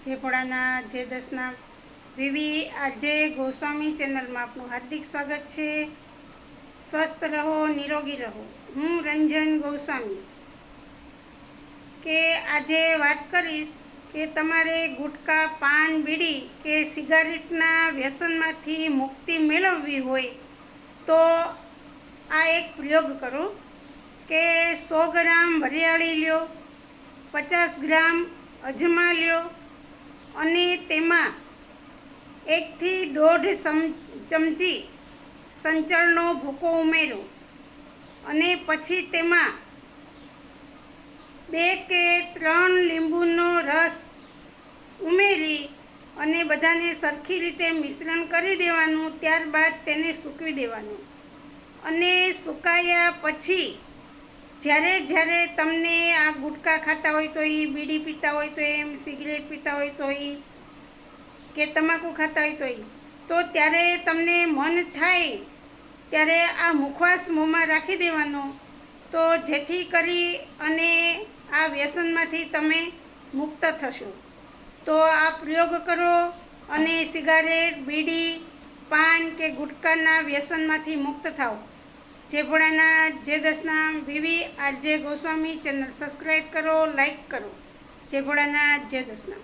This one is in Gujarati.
જે જે દસના. વિવી, આજે ગોસ્વામી ચેનલમાં આપનું હાર્દિક સ્વાગત છે. સ્વસ્થ રહો, નિરોગી રહો. હું રંજન ગોસ્વામી. કે આજે વાત કરીશ કે તમારે ગુટકા, પાન, બીડી કે સિગારેટના વ્યસનમાંથી મુક્તિ મેળવવી હોય તો આ એક પ્રયોગ કરો. કે સો ગ્રામ વરિયાળી લ્યો, પચાસ ગ્રામ અજમા લ્યો અને તેમાં એકથી દોઢ સમ, ચમચી સંચળનો ભૂકો ઉમેરો. અને પછી તેમાં બે કે ત્રણ લીંબુનો રસ ઉમેરી અને બધાને સરખી રીતે મિશ્રણ કરી દેવાનું, ત્યારબાદ તેને સૂકવી દેવાનું. અને સુકાયા પછી જ્યારે જ્યારે તમને આ ગુટકા ખાતા હોય તો એ બીડી પીતા હોય તો એમ, સિગરેટ પીતા હોય તો એ, કે તમાકુ ખાતા હોય તો એ, તો ત્યારે તમને મન થાય ત્યારે આ મુખવાસ મોંમાં રાખી દેવાનો. તો જેથી કરી અને આ વ્યસનમાંથી તમે મુક્ત થશો. તો આ પ્રયોગ કરો અને સિગારેટ, બીડી, પાન કે ગુટકાના વ્યસનમાંથી મુક્ત થાઓ. જે જે દસના વિવી આરજે ગોસ્વામી ચેનલ સબસ્ક્રાઈબ કરો લાઈક કરો. જે જે દસના.